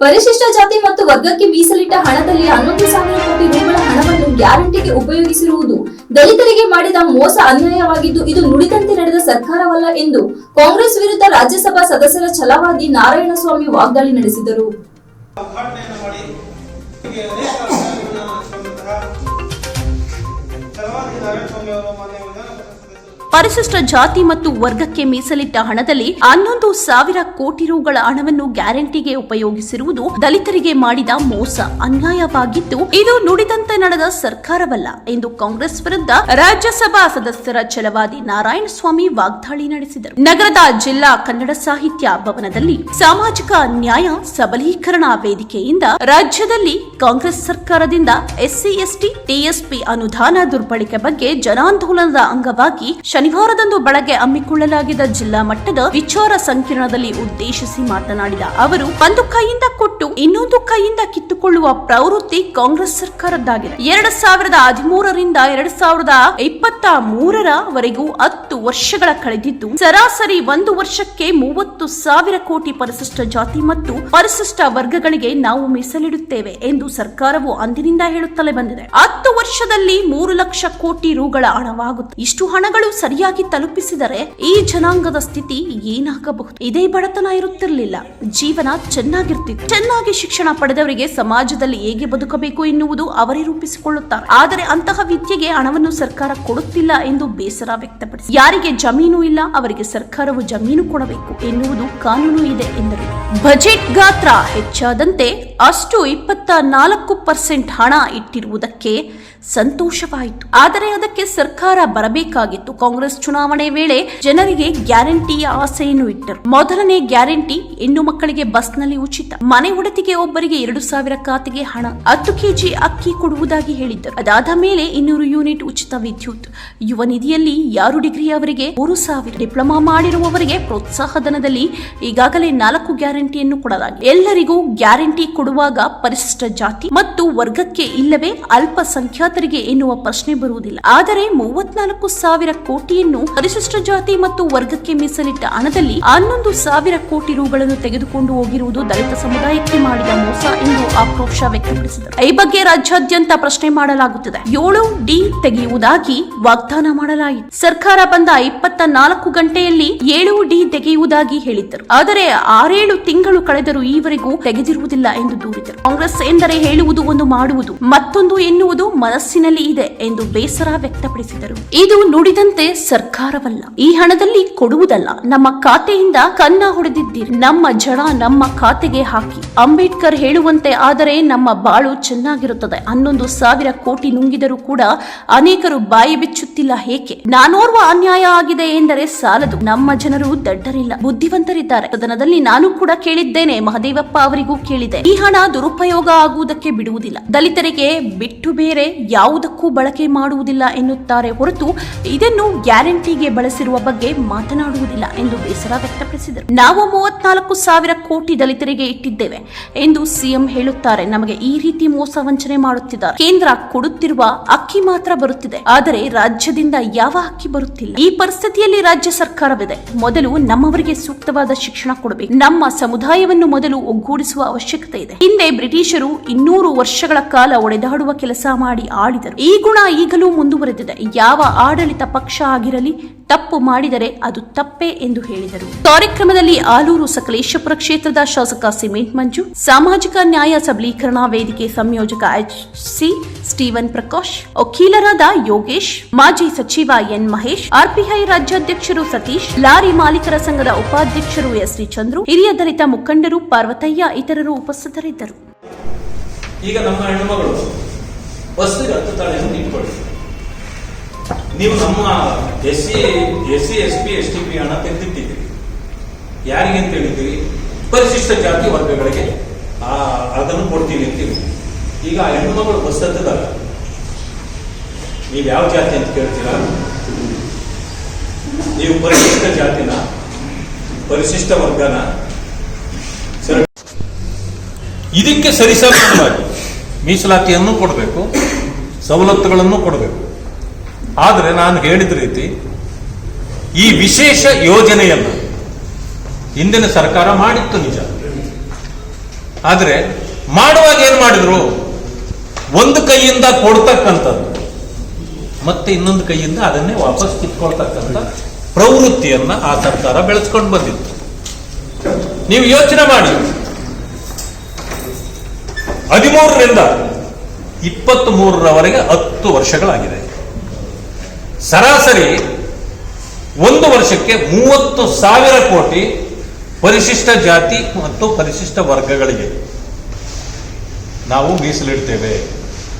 ಪರಿಶಿಷ್ಟ ಜಾತಿ ಮತ್ತು ವರ್ಗಕ್ಕೆ ಮೀಸಲಿಟ್ಟ ಹಣದಲ್ಲಿ ಹನ್ನೊಂದು ಸಾವಿರ ಕೋಟಿ ರೂಪಾಯಿ ಹಣವನ್ನು ಗ್ಯಾರಂಟಿಗೆ ಉಪಯೋಗಿಸಿರುವುದು ದಲಿತರಿಗೆ ಮಾಡಿದ ಮೋಸ ಅನ್ಯಾಯವಾಗಿದ್ದು ಇದು ನುಡಿದಂತೆ ನಡೆದ ಸರ್ಕಾರವಲ್ಲ ಎಂದು ಕಾಂಗ್ರೆಸ್ ವಿರುದ್ಧ ರಾಜ್ಯಸಭಾ ಸದಸ್ಯರ ಛಲವಾದಿ ನಾರಾಯಣಸ್ವಾಮಿ ವಾಗ್ದಾಳಿ ನಡೆಸಿದರು. ಮಾಡಿ ಪರಿಶಿಷ್ಟ ಜಾತಿ ಮತ್ತು ವರ್ಗಕ್ಕೆ ಮೀಸಲಿಟ್ಟ ಹಣದಲ್ಲಿ ಹನ್ನೊಂದು ಸಾವಿರ ಕೋಟಿ ರುಗಳ ಹಣವನ್ನು ಗ್ಯಾರಂಟಿಗೆ ಉಪಯೋಗಿಸಿರುವುದು ದಲಿತರಿಗೆ ಮಾಡಿದ ಮೋಸ. ಅನ್ಯಾಯವಾಗಿದ್ದು ಇದು ನುಡಿದಂತೆ ನಡೆದ ಸರ್ಕಾರವಲ್ಲ ಎಂದು ಕಾಂಗ್ರೆಸ್ ವಿರುದ್ಧ ರಾಜ್ಯಸಭಾ ಸದಸ್ಯರ ಛಲವಾದಿ ನಾರಾಯಣಸ್ವಾಮಿ ವಾಗ್ದಾಳಿ ನಡೆಸಿದರು. ನಗರದ ಜಿಲ್ಲಾ ಕನ್ನಡ ಸಾಹಿತ್ಯ ಭವನದಲ್ಲಿ ಸಾಮಾಜಿಕ ನ್ಯಾಯ ಸಬಲೀಕರಣ ವೇದಿಕೆಯಿಂದ ರಾಜ್ಯದಲ್ಲಿ ಕಾಂಗ್ರೆಸ್ ಸರ್ಕಾರದಿಂದ ಎಸ್ಸಿ, ಎಸ್ಟಿ, ಟಿಎಸ್ಪಿ ಅನುದಾನ ದುರ್ಬಳಕೆ ಬಗ್ಗೆ ಜನಾಂದೋಲನದ ಅಂಗವಾಗಿ ಶನಿವಾರದಂದು ಬೆಳಗ್ಗೆ ಹಮ್ಮಿಕೊಳ್ಳಲಾಗಿದ್ದ ಜಿಲ್ಲಾ ಮಟ್ಟದ ವಿಚಾರ ಸಂಕಿರಣದಲ್ಲಿ ಉದ್ದೇಶಿಸಿ ಮಾತನಾಡಿದ ಅವರು, ಒಂದು ಕೈಯಿಂದ ಕೊಟ್ಟು ಇನ್ನೊಂದು ಕೈಯಿಂದ ಕಿತ್ತುಕೊಳ್ಳುವ ಪ್ರವೃತ್ತಿ ಕಾಂಗ್ರೆಸ್ ಸರ್ಕಾರದ್ದಾಗಿದೆ. ಎರಡ್ ಸಾವಿರದ ಹದಿಮೂರರಿಂದ ಎರಡ್ ಸಾವಿರದ ಇಪ್ಪತ್ತ ಮೂರರವರೆಗೂ ಹತ್ತು ವರ್ಷಗಳ ಕಳೆದಿದ್ದು, ಸರಾಸರಿ ಒಂದು ವರ್ಷಕ್ಕೆ ಮೂವತ್ತು ಸಾವಿರ ಕೋಟಿ ಪರಿಶಿಷ್ಟ ಜಾತಿ ಮತ್ತು ಪರಿಶಿಷ್ಟ ವರ್ಗಗಳಿಗೆ ನಾವು ಮೀಸಲಿಡುತ್ತೇವೆ ಎಂದು ಸರ್ಕಾರವು ಅಂದಿನಿಂದ ಹೇಳುತ್ತಲೇ ಬಂದಿದೆ. ಹತ್ತು ವರ್ಷದಲ್ಲಿ ಮೂರು ಲಕ್ಷ ಕೋಟಿ ರುಗಳ ಹಣವಾಗುತ್ತೆ ಇಷ್ಟು ಹಣಗಳು ಸರಿಯಾಗಿ ತಲುಪಿಸಿದರೆ ಈ ಜನಾಂಗದ ಸ್ಥಿತಿ ಏನಾಗಬಹುದು? ಇದೇ ಬಡತನ ಇರುತ್ತಿರಲಿಲ್ಲ. ಜೀವನ ಚೆನ್ನಾಗಿರ್ತಿತ್ತು. ಚೆನ್ನಾಗಿ ಶಿಕ್ಷಣ ಪಡೆದವರಿಗೆ ಸಮಾಜದಲ್ಲಿ ಹೇಗೆ ಬದುಕಬೇಕು ಎನ್ನುವುದು ಅವರೇ ರೂಪಿಸಿಕೊಳ್ಳುತ್ತಾರೆ. ಆದರೆ ಅಂತಹ ವಿದ್ಯೆಗೆ ಹಣವನ್ನು ಸರ್ಕಾರ ಕೊಡುತ್ತಿಲ್ಲ ಎಂದು ಬೇಸರ ವ್ಯಕ್ತಪಡಿಸಿ ಯಾರಿಗೆ ಜಮೀನು ಇಲ್ಲ, ಅವರಿಗೆ ಸರ್ಕಾರವು ಜಮೀನು ಕೊಡಬೇಕು ಎನ್ನುವುದು ಕಾನೂನು ಇದೆ ಎಂದರು. ಬಜೆಟ್ ಗಾತ್ರ ಹೆಚ್ಚಾದಂತೆ ಅಷ್ಟು ಇಪ್ಪತ್ತ ನಾಲ್ಕು ಪರ್ಸೆಂಟ್ ಹಣ ಇಟ್ಟಿರುವುದಕ್ಕೆ ಸಂತೋಷವಾಯಿತು. ಆದರೆ ಅದಕ್ಕೆ ಸರ್ಕಾರ ಬರಬೇಕಾಗಿತ್ತು. ಕಾಂಗ್ರೆಸ್ ಚುನಾವಣೆ ವೇಳೆ ಜನರಿಗೆ ಗ್ಯಾರಂಟಿಯ ಆಸೆಯನ್ನು ಇಟ್ಟರು. ಮೊದಲನೇ ಗ್ಯಾರಂಟಿ ಹೆಣ್ಣು ಮಕ್ಕಳಿಗೆ ಬಸ್ನಲ್ಲಿ ಉಚಿತ. ಮನೆ ಒಡತಿಗೆ ಒಬ್ಬರಿಗೆ ಎರಡು ಸಾವಿರ ಖಾತೆಗೆ ಹಣ, ಹತ್ತು ಕೆಜಿ ಅಕ್ಕಿ ಕೊಡುವುದಾಗಿ ಹೇಳಿದ್ದರು. ಅದಾದ ಮೇಲೆ ಇನ್ನೂರು ಯೂನಿಟ್ ಉಚಿತ ವಿದ್ಯುತ್. ಯುವ ನಿಧಿಯಲ್ಲಿ ಯಾರು ಡಿಗ್ರಿ ಅವರಿಗೆ ಮೂರು ಸಾವಿರ ಡಿಪ್ಲೊಮಾ ಮಾಡಿರುವವರಿಗೆ ಪ್ರೋತ್ಸಾಹಧನದಲ್ಲಿ ಈಗಾಗಲೇ ನಾಲ್ಕು ಗ್ಯಾರಂಟಿಯನ್ನು ಕೊಡಲಾಗಿದೆ. ಎಲ್ಲರಿಗೂ ಗ್ಯಾರಂಟಿ ಕೊಡುವಾಗ ಪರಿಶಿಷ್ಟ ಜಾತಿ ಮತ್ತು ವರ್ಗಕ್ಕೆ ಇಲ್ಲವೇ ಅಲ್ಪಸಂಖ್ಯಾತರಿಗೆ ಎನ್ನುವ ಪ್ರಶ್ನೆ ಬರುವುದಿಲ್ಲ. ಆದರೆ ಮೂವತ್ನಾಲ್ಕು ಸಾವಿರ ಕೋಟಿಯನ್ನು ಪರಿಶಿಷ್ಟ ಜಾತಿ ಮತ್ತು ವರ್ಗಕ್ಕೆ ಮೀಸಲಿಟ್ಟ ಹಣದಲ್ಲಿ ಹನ್ನೊಂದು ಸಾವಿರ ಕೋಟಿ ರೂಗಳನ್ನು ತೆಗೆದುಕೊಂಡು ಹೋಗಿರುವುದು ದಲಿತ ಸಮುದಾಯಕ್ಕೆ ಮಾಡಿದ ಮೋಸ ಎಂದು ಆಕ್ರೋಶ ವ್ಯಕ್ತಪಡಿಸಿದರು. ಈ ಬಗ್ಗೆ ರಾಜ್ಯಾದ್ಯಂತ ಪ್ರಶ್ನೆ ಮಾಡಲಾಗುತ್ತಿದೆ. ಏಳು ಡಿ ತೆಗೆಯುವುದಾಗಿ ವಾಗ್ದಾನ ಮಾಡಲಾಯಿತು. ಸರ್ಕಾರ ಬಂದ ಇಪ್ಪತ್ತ ನಾಲ್ಕು ಗಂಟೆಯಲ್ಲಿ ಏಳು ಡಿ ತೆಗೆಯುವುದಾಗಿ ಹೇಳಿದ್ದರು. ಆದರೆ ಆರೇಳು ತಿಂಗಳು ಕಳೆದರೂ ಈವರೆಗೂ ತೆಗೆದಿರುವುದಿಲ್ಲ ಎಂದು ದೂರಿದರು. ಕಾಂಗ್ರೆಸ್ ಎಂದರೆ ಹೇಳುವುದು ಒಂದು ಮಾಡುವುದು, ಮತ್ತೊಂದು ಎನ್ನುವುದು ಮನಸ್ಸಿನಲ್ಲಿ ಇದೆ ಎಂದು ಬೇಸರ ವ್ಯಕ್ತಪಡಿಸಿದರು. ಇದು ನುಡಿದಂತೆ ಸರ್ಕಾರವಲ್ಲ. ಈ ಹಣದಲ್ಲಿ ಕೊಡುವುದಲ್ಲ. ನಮ್ಮ ಖಾತೆಯಿಂದ ಕನ್ನ ಹೊಡೆದಿದ್ದೀರಿ. ನಮ್ಮ ಜಡ ನಮ್ಮ ಖಾತೆಗೆ ಹಾಕಿ. ಅಂಬೇಡ್ಕರ್ ಹೇಳುವಂತೆ ಆದರೆ ನಮ್ಮ ಬಾಳು ಚೆನ್ನಾಗಿರುತ್ತದೆ. ಹನ್ನೊಂದು ಸಾವಿರ ಕೋಟಿ ನುಂಗಿದರೂ ಕೂಡ ಅನೇಕರು ಬಾಯಿ ಬಿಚ್ಚುತ್ತಿಲ್ಲ. ಏಕೆ? ನಾನೋರ್ವ ಅನ್ಯಾಯ ಆಗಿದೆ ಎಂದರೆ ಸಾಲದು. ನಮ್ಮ ಜನರು ದಡ್ಡರಿಲ್ಲ, ಬುದ್ಧಿವಂತರಿದ್ದಾರೆ. ಸದನದಲ್ಲಿ ನಾನು ಕೂಡ ಕೇಳಿದ್ದೇನೆ, ಮಹದೇವಪ್ಪ ಅವರಿಗೂ ಕೇಳಿದೆ. ಈ ಹಣ ದುರುಪಯೋಗ ಆಗುವುದಕ್ಕೆ ಬಿಡುವುದಿಲ್ಲ. ದಲಿತರಿಗೆ ಬಿಟ್ಟು ಬೇರೆ ಯಾವುದಕ್ಕೂ ಬಳಕೆ ಮಾಡುವುದಿಲ್ಲ ಎನ್ನುತ್ತಾರೆ ಹೊರತು ಇದನ್ನು ಗ್ಯಾರಂಟಿಗೆ ಬಳಸಿರುವ ಬಗ್ಗೆ ಮಾತನಾಡುವುದಿಲ್ಲ ಎಂದು ಬೇಸರ ವ್ಯಕ್ತಪಡಿಸಿದರು. ನಾವು ಮೂವತ್ನಾಲ್ಕು ಸಾವಿರ ಕೋಟಿ ದಲಿತರಿಗೆ ಇಟ್ಟಿದ್ದೇವೆ ಎಂದು ಸಿಎಂ ಹೇಳುತ್ತಾರೆ. ನಮಗೆ ಈ ರೀತಿ ಮೋಸ ವಂಚನೆ ಮಾಡುತ್ತಿದ್ದಾರೆ. ಕೇಂದ್ರ ಕೊಡುತ್ತಿರುವ ಅಕ್ಕಿ ಮಾತ್ರ ಬರುತ್ತಿದೆ. ಆದರೆ ರಾಜ್ಯದಿಂದ ಯಾವ ಅಕ್ಕಿ ಬರುತ್ತಿಲ್ಲ. ಈ ಪರಿಸ್ಥಿತಿಯಲ್ಲಿ ರಾಜ್ಯ ಸರ್ಕಾರವಿದೆ. ಮೊದಲು ನಮ್ಮವರಿಗೆ ಸೂಕ್ತವಾದ ಶಿಕ್ಷಣ ಕೊಡಬೇಕು. ನಮ್ಮ ಸಮುದಾಯವನ್ನು ಮೊದಲು ಒಗ್ಗೂಡಿಸುವ ಅವಶ್ಯಕತೆ ಇದೆ. ಹಿಂದೆ ಬ್ರಿಟಿಷರು ಇನ್ನೂರು ವರ್ಷಗಳ ಕಾಲ ಒಡೆದಾಡುವ ಕೆಲಸ ಮಾಡಿ ಆಳಿದರು. ಈ ಗುಣ ಈಗಲೂ ಮುಂದುವರೆದಿದೆ. ಯಾವ ಆಡಳಿತ ಪಕ್ಷ ಆಗಿರಲಿ ತಪ್ಪು ಮಾಡಿದರೆ ಅದು ತಪ್ಪೇ ಎಂದು ಹೇಳಿದರು. ಕಾರ್ಯಕ್ರಮದಲ್ಲಿ ಆಲೂರು ಸಕಲೇಶಪುರ ಕ್ಷೇತ್ರದ ಶಾಸಕ ಸಿಮೆಂಟ್ ಮಂಜು, ಸಾಮಾಜಿಕ ನ್ಯಾಯ ಸಬಲೀಕರಣ ವೇದಿಕೆ ಸಂಯೋಜಕ ಎಚ್ ಸಿ ಸ್ಟೀವನ್ ಪ್ರಕಾಶ್, ವಕೀಲರಾದ ಯೋಗೇಶ್, ಮಾಜಿ ಸಚಿವ ಎನ್ ಮಹೇಶ್, ಆರ್ಪಿಐ ರಾಜ್ಯಾಧ್ಯಕ್ಷರು ಸತೀಶ್, ಲಾರಿ ಮಾಲೀಕರ ಸಂಘದ ಉಪಾಧ್ಯಕ್ಷರು ಎಸ್ ಚಂದ್ರು, ಹಿರಿಯ ದಲಿತ ಮುಖಂಡರು ಪಾರ್ವತಯ್ಯ ಇತರರು ಉಪಸ್ಥಿತರಿದ್ದರು. ಈಗ ನಮ್ಮ ಹೆಣ್ಣುಮಗಳು, ಬಸ್ಸಿಗೆ ಹತ್ತುತ್ತಾಳೆ ತಾಳೆಯನ್ನು ನೀವು ನಮ್ಮ S C S C S P, S T P ಹಣ ತೆಗೆದಿಟ್ಟಿದ್ದೀರಿ. ಯಾರಿಗೆ ಅಂತ ಹೇಳಿದ್ದೀರಿ? ಪರಿಶಿಷ್ಟ ಜಾತಿ ವರ್ಗಗಳಿಗೆ. ಆ, ಅದನ್ನು ಕೊಡ್ತೀವಿ ಅಂತೀವಿ ಈಗ ಆ ಹೆಣ್ಣುಮಗಳು ಬಸ್ ಹತ್ತದಾಗ ನೀವು ಯಾವ ಜಾತಿ ಅಂತ ಕೇಳ್ತೀರಾ? ನೀವು ಪರಿಶಿಷ್ಟ ಜಾತಿನ, ಪರಿಶಿಷ್ಟ ವರ್ಗನ ಇದಕ್ಕೆ ಸರಿಸಮಾನವಾಗಿ ಮೀಸಲಾತಿಯನ್ನು ಕೊಡಬೇಕು, ಸವಲತ್ತುಗಳನ್ನು ಕೊಡಬೇಕು. ಆದರೆ ನಾನು ಹೇಳಿದ ರೀತಿ ಈ ವಿಶೇಷ ಯೋಜನೆಯನ್ನು ಹಿಂದಿನ ಸರ್ಕಾರ ಮಾಡಿತ್ತು ನಿಜ. ಆದರೆ ಮಾಡುವಾಗ ಏನ್ ಮಾಡಿದ್ರು? ಒಂದು ಕೈಯಿಂದ ಕೊಡ್ತಕ್ಕಂಥದ್ದು ಮತ್ತೆ ಇನ್ನೊಂದು ಕೈಯಿಂದ ಅದನ್ನೇ ವಾಪಸ್ ಕಿತ್ಕೊಳ್ತಕ್ಕಂಥ ಪ್ರವೃತ್ತಿಯನ್ನ ಆ ಸರ್ಕಾರ ಬೆಳೆಸ್ಕೊಂಡು ಬಂದಿತ್ತು. ನೀವು ಯೋಚನೆ ಮಾಡಿ. ಹದಿಮೂರರಿಂದ ಇಪ್ಪತ್ತ್ ಮೂರರವರೆಗೆ ಹತ್ತು ವರ್ಷಗಳಾಗಿದೆ. ಸರಾಸರಿ ಒಂದು ವರ್ಷಕ್ಕೆ ಮೂವತ್ತು ಸಾವಿರ ಕೋಟಿ ಪರಿಶಿಷ್ಟ ಜಾತಿ ಮತ್ತು ಪರಿಶಿಷ್ಟ ವರ್ಗಗಳಿಗೆ ನಾವು ಮೀಸಲಿಡ್ತೇವೆ.